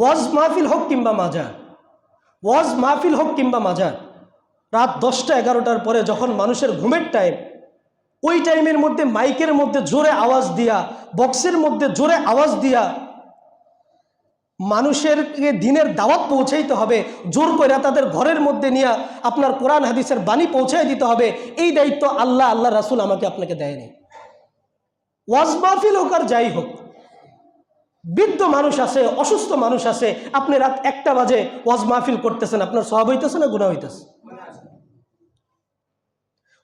ওয়াজ মাহফিল হোক কিংবা মাজা ওয়াজ মাহফিল হোক কিংবা মাজার, রাত দশটা এগারোটার পরে যখন মানুষের ঘুমের টাইম ওই টাইমের মধ্যে মাইকের মধ্যে জোরে আওয়াজ দিয়া বক্সের মধ্যে জোরে আওয়াজ দিয়া মানুষেরকে দিনের দাওয়াত পৌঁছাইতে হবে, জোর করে তাদের ঘরের মধ্যে নিয়ে আপনার কোরআন হাদিসের বাণী পৌঁছাই দিতে হবে, এই দায়িত্ব আল্লাহ আল্লাহ রাসুল আমাকে আপনাকে দেয়নি। ওয়াজ মাহফিল হোক আর যাই হোক বৃদ্ধ মানুষ আছে, অসুস্থ মানুষ আছে, আপনি রাত একটা বাজে ওয়াজ মাহফিল করতেছেন, আপনার সব হইতেছে না গুণা হইতেছে?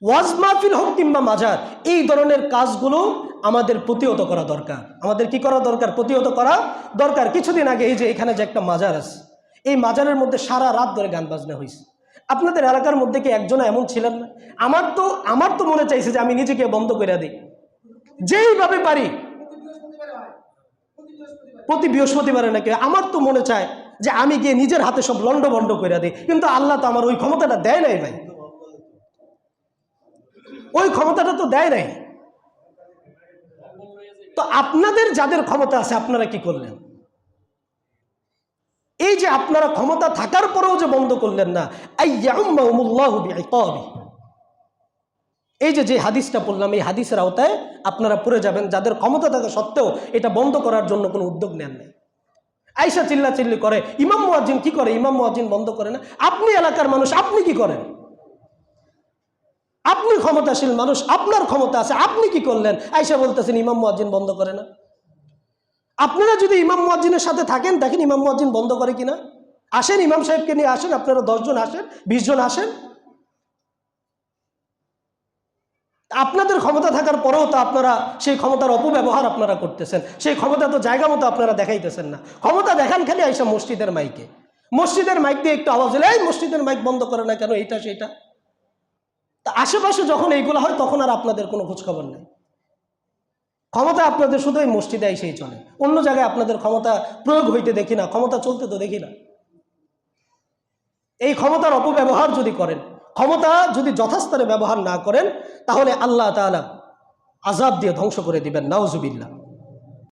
ওয়াজ মাহফিল হোক কিংবা মাজার, এই ধরনের কাজগুলো আমাদের প্রতিহত করা দরকার। আমাদের কি করা দরকার? প্রতিহত করা দরকার। কিছুদিন আগে এই যে এখানে যে একটা মাজার আছে, এই মাজারের মধ্যে সারা রাত ধরে গান বাজনা হয়েছে আপনাদের এলাকার মধ্যে কি একজন এমন ছিলেন না? আমার তো আমার তো মনে চাইছে যে আমি নিজেকে বন্ধ করে দিই। যেইভাবে পারি প্রতি বৃহস্পতিবারে নাকি, আমার তো মনে চায় যে আমি গিয়ে নিজের হাতে সব লন্ড বন্ড করে দিই। কিন্তু আল্লাহ তো আমার ওই ক্ষমতাটা দেয় নাই ভাই। ওই ক্ষমতাটা তো দেয় নাই। তো আপনাদের যাদের ক্ষমতা আছে, আপনারা কি করলেন? এই যে আপনারা ক্ষমতা থাকার পরেও যে বন্ধ করলেন না, আইয়াউম্মাহুমুল্লাহু। এই যে যে হাদিসটা বললাম, এই হাদিসের আওতায় আপনারা পড়ে যাবেন, যাদের ক্ষমতা থাকা সত্ত্বেও এটা বন্ধ করার জন্য কোনো উদ্যোগ নেন নাই। আইসা চিল্লা চিল্লি করে, ইমাম মুয়াজ্জিন কি করে? ইমাম মুয়াজ্জিন বন্ধ করে না। আপনি এলাকার মানুষ, আপনি কি করেন? আপনি ক্ষমতাশীল মানুষ, আপনার ক্ষমতা আছে, আপনি কি করলেন? আইসা বলতেছেন, ইমাম মুয়াজ্জিন বন্ধ করে না। আপনারা যদি ইমাম মুয়াজ্জিনের সাথে থাকেন, দেখেন ইমাম মুয়াজ্জিন বন্ধ করে কিনা? আসেন, ইমাম সাহেবকে নিয়ে আসেন, আপনারা দশজন আসেন বিশজন আসেন। আপনাদের ক্ষমতা থাকার পরেও তো আপনারা সেই ক্ষমতার অপব্যবহার আপনারা করতেছেন। সেই ক্ষমতা তো জায়গা মতো আপনারা দেখাইতেছেন না। ক্ষমতা দেখান খালি আইসা মসজিদের মাইকে। মসজিদের মাইক দিয়ে একটু আওয়াজ এই মসজিদের মাইক বন্ধ করে না কেন, এইটা সেইটা তা আশেপাশে যখন এইগুলো হয়, তখন আর আপনাদের কোনো খোঁজখবর নেই। ক্ষমতা আপনাদের শুধু এই মসজিদে এসেই চলে। অন্য জায়গায় আপনাদের ক্ষমতা প্রয়োগ হইতে দেখি না, ক্ষমতা চলতে তো দেখি না। এই ক্ষমতার অপব্যবহার যদি করেন ক্ষমতা যদি যথাস্থানে ব্যবহার না করেন, তাহলে আল্লাহ তালা আজাব দিয়ে ধ্বংস করে দিবেন, নাউজুবিল্লাহ।